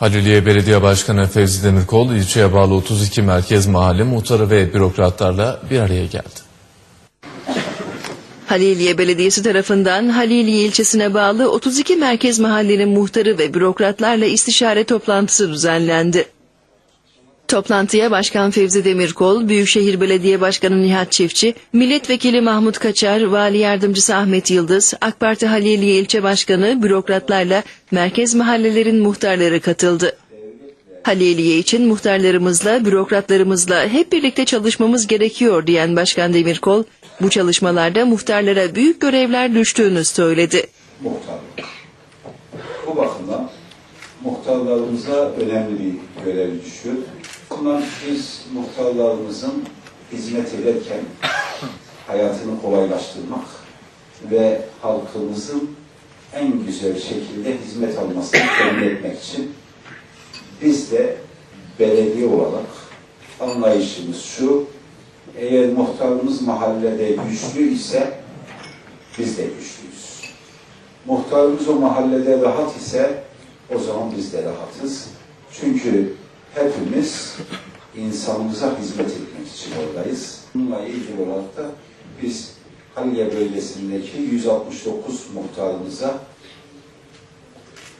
Haliliye Belediye Başkanı Fevzi Demirkol ilçeye bağlı 32 merkez mahalle muhtarı ve bürokratlarla bir araya geldi. Haliliye Belediyesi tarafından Haliliye ilçesine bağlı 32 merkez mahallenin muhtarı ve bürokratlarla istişare toplantısı düzenlendi. Toplantıya Başkan Fevzi Demirkol, Büyükşehir Belediye Başkanı Nihat Çiftçi, Milletvekili Mahmut Kaçar, Vali Yardımcısı Ahmet Yıldız, AK Parti Haliliye İlçe Başkanı, bürokratlarla merkez mahallelerin muhtarları katıldı. Haliliye için muhtarlarımızla, bürokratlarımızla hep birlikte çalışmamız gerekiyor diyen Başkan Demirkol, bu çalışmalarda muhtarlara büyük görevler düştüğünü söyledi. muhtarlık. Bu bakımdan muhtarlarımıza önemli bir görev düşüyor. Bundan biz muhtarlarımızın hizmet ederken hayatını kolaylaştırmak ve halkımızın en güzel şekilde hizmet almasını temin etmek için biz de belediye olarak anlayışımız şu, eğer muhtarımız mahallede güçlü ise biz de güçlüyüz. Muhtarımız o mahallede rahat ise o zaman biz de rahatız. Çünkü hepimiz insanımıza hizmet etmek için oradayız. Bununla ilgili olarak da biz Haliye bölgesindeki 169 muhtarımıza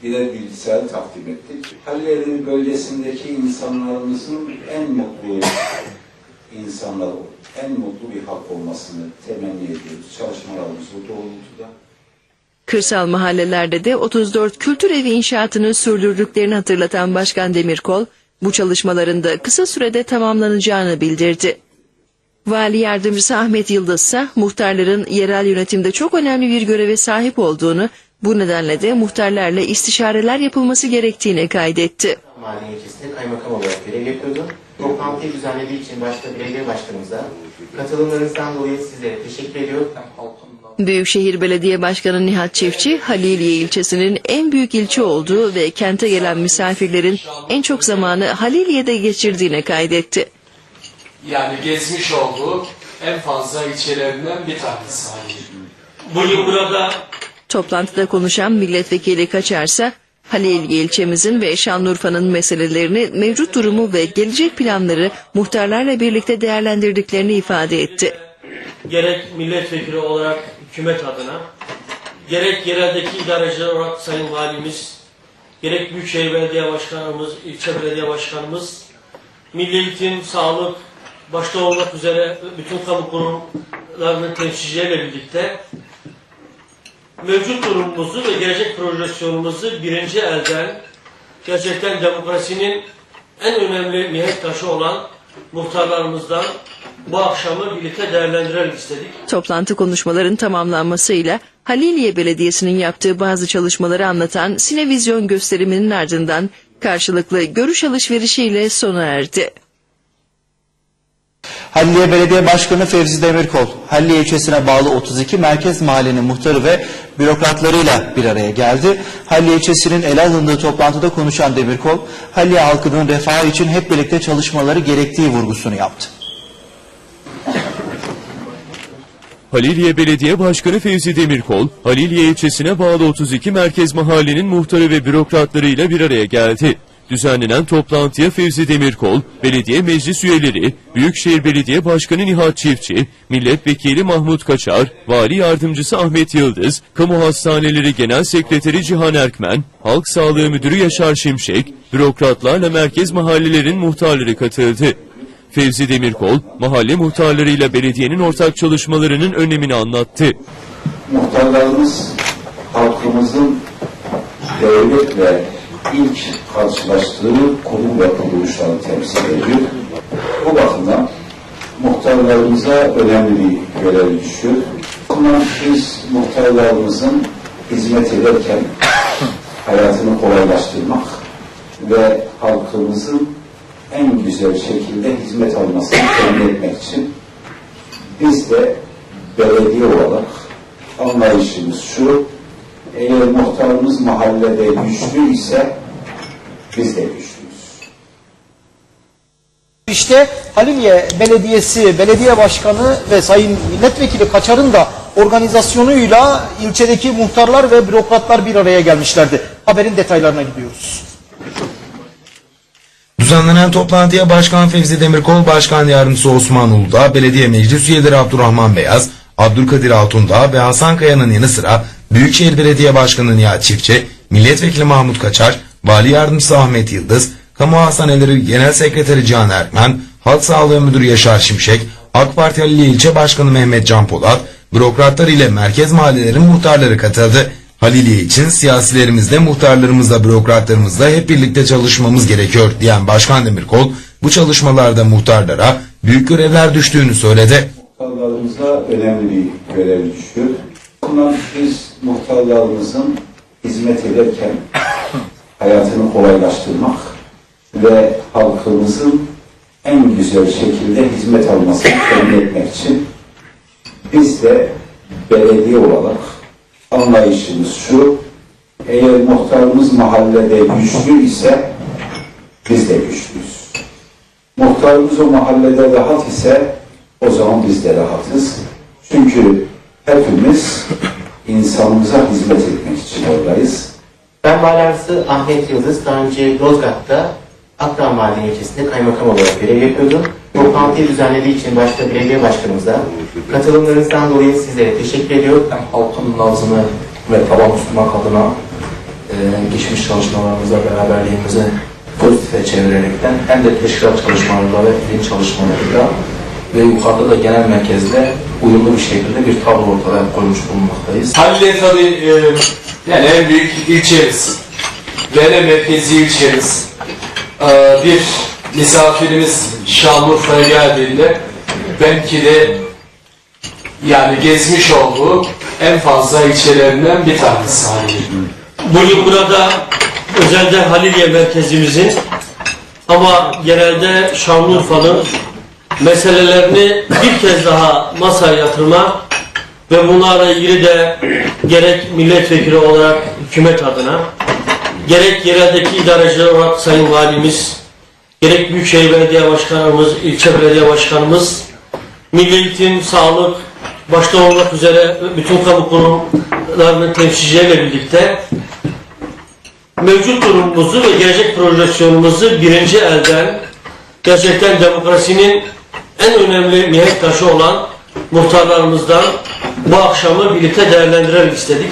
birer bilgisayar takdim ettik. Haliye bölgesindeki insanlarımızın en mutlu insanlar, en mutlu bir halk olmasını temenni ediyoruz. Çalışmalarımız bu doğrultuda. Kırsal mahallelerde de 34 kültür evi inşaatını sürdürdüklerini hatırlatan Başkan Demirkol, bu çalışmaların da kısa sürede tamamlanacağını bildirdi. Vali Yardımcısı Ahmet Yıldız ise muhtarların yerel yönetimde çok önemli bir göreve sahip olduğunu, bu nedenle de muhtarlarla istişareler yapılması gerektiğini kaydetti. Mahalle ilçesinde kaymakam olarak görev yapıyordu. Toplantıyı düzenlediği için başta belediye başkanımıza katılımlarınızdan dolayı sizlere teşekkür ediyorum. Büyükşehir Belediye Başkanı Nihat Çiftçi, Haliliye ilçesinin en büyük ilçe olduğu ve kente gelen misafirlerin en çok zamanı Haliliye'de geçirdiğini kaydetti. yani gezmiş olduğu en fazla ilçelerinden bir tanesi Halil. Bugün burada Toplantıda konuşan milletvekili Kaçarsa, Haliliye ilçemizin ve Şanlıurfa'nın meselelerini, mevcut durumu ve gelecek planları muhtarlarla birlikte değerlendirdiklerini ifade etti. Gerek milletvekili olarak hükümet adına, gerek yereldeki idareciler olarak Sayın Valimiz, gerek Büyükşehir Belediye Başkanımız, ilçe belediye başkanımız, Milli Sağlık, başta olmak üzere bütün kamu kurumlarının temsilcileriyle birlikte mevcut durumumuzu ve gelecek projeksiyonumuzu birinci elden gerçekten demokrasinin en önemli mihenk taşı olan muhtarlarımızdan bu akşamı birlikte değerlendirelim istedik. Toplantı konuşmaların tamamlanmasıyla Haliliye Belediyesi'nin yaptığı bazı çalışmaları anlatan Sinevizyon gösteriminin ardından karşılıklı görüş alışverişiyle sona erdi. Halliye Belediye Başkanı Fevzi Demirkol, Halliye ilçesine bağlı 32 merkez mahallenin muhtarı ve bürokratlarıyla bir araya geldi. Halliye ilçesinin ele alındığı toplantıda konuşan Demirkol, Halliye halkının refahı için hep birlikte çalışmaları gerektiği vurgusunu yaptı. Haliliye Belediye Başkanı Fevzi Demirkol, Haliliye ilçesine bağlı 32 merkez mahallenin muhtarı ve bürokratlarıyla bir araya geldi. Düzenlenen toplantıya Fevzi Demirkol, belediye meclis üyeleri, Büyükşehir Belediye Başkanı Nihat Çiftçi, Milletvekili Mahmut Kaçar, Vali Yardımcısı Ahmet Yıldız, Kamu Hastaneleri Genel Sekreteri Cihan Erkmen, Halk Sağlığı Müdürü Yaşar Şimşek, bürokratlarla merkez mahallelerin muhtarları katıldı. Fevzi Demirkol, mahalle muhtarlarıyla belediyenin ortak çalışmalarının önemini anlattı. muhtarlarımız halkımızın devletle ilk karşılaştığı kurum ve kuruluşları temsil ediyor. Bu bakımdan muhtarlarımıza önemli bir görev düşüyor. Bundan biz muhtarlarımızın hizmet ederken hayatını kolaylaştırmak ve halkımızın en güzel şekilde hizmet almasını temin etmek için biz de belediye olarak anlayışımız şu, eğer muhtarımız mahallede güçlü ise biz de güçlüyüz. İşte Haliliye Belediyesi Belediye Başkanı ve Sayın Milletvekili Kaçar'ın da organizasyonuyla ilçedeki muhtarlar ve bürokratlar bir araya gelmişlerdi. Haberin detaylarına gidiyoruz. Düzenlenen toplantıya Başkan Fevzi Demirkol, Başkan Yardımcısı Osman Uludağ, Belediye Meclis Üyeleri Abdurrahman Beyaz, Abdülkadir Altundağ ve Hasan Kaya'nın yanı sıra Büyükşehir Belediye Başkanı Nihat Çiftçi, Milletvekili Mahmut Kaçar, Vali Yardımcısı Ahmet Yıldız, Kamu Hastaneleri Genel Sekreteri Cihan Erkmen, Halk Sağlığı Müdürü Yaşar Şimşek, AK Parti Halil İlçe Başkanı Mehmet Can Polat, bürokratlar ile merkez mahallelerin muhtarları katıldı. Haliliye için siyasilerimizle, muhtarlarımızla, bürokratlarımızla hep birlikte çalışmamız gerekiyor diyen Başkan Demirkol, bu çalışmalarda muhtarlara büyük görevler düştüğünü söyledi. Muhtarlarımıza önemli bir görev düşüyor. Bundan biz muhtarlarımızın hizmet ederken hayatını kolaylaştırmak ve halkımızın en güzel şekilde hizmet almasını temin etmek için biz de belediye olarak anlayışımız şu, eğer muhtarımız mahallede güçlü ise biz de güçlüyüz. Muhtarımız o mahallede rahat ise o zaman biz de rahatız. Çünkü hepimiz insanımıza hizmet etmek için oradayız. Ben Balarsı Ahmet Yıldız. Daha önce Yozgat'ta Akdağ Mahalle ilçesinde kaymakam olarak görev yapıyordum. Toplantıyı düzenlediği için başta belediye başkanımıza katılımlarınızdan dolayı sizlere teşekkür ediyorum. hem halkın nabzını ve taban tutmak adına e, geçmiş çalışmalarımızla beraberliğimizi pozitife çevirerekten hem de teşkilat çalışmalarıyla ve bilinç çalışmalarıyla ve yukarıda da genel merkezle uyumlu bir şekilde bir tablo ortaya koymuş bulunmaktayız. Halil'e tabii e, yani en büyük ilçemiz ve en merkezi ilçemiz. E, bir misafirimiz Şanlıurfa'ya geldiğinde belki de yani gezmiş olduğu en fazla ilçelerinden bir tanesi Halil. Bugün burada özelde Haliliye merkezimizin ama genelde Şanlıurfa'nın meselelerini bir kez daha masaya yatırma ve bunlarla ilgili de gerek milletvekili olarak hükümet adına gerek yereldeki idareciler olarak Sayın Valimiz gerek Büyükşehir Belediye Başkanımız, ilçe belediye başkanımız, Milli Sağlık, başta olmak üzere bütün kamu kurumlarının temsilcileriyle birlikte mevcut durumumuzu ve gelecek projeksiyonumuzu birinci elden gerçekten demokrasinin en önemli mihenk taşı olan muhtarlarımızdan bu akşamı birlikte değerlendirelim istedik.